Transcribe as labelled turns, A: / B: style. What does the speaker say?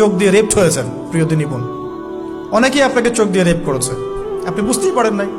A: চোখ দিয়ে রেপ হয়েছেন প্রিয় দিনী বোন। অনেকেই আপনাকে চোখ দিয়ে রেপ করেছে। আপনি বুঝতেই পারেন নাই।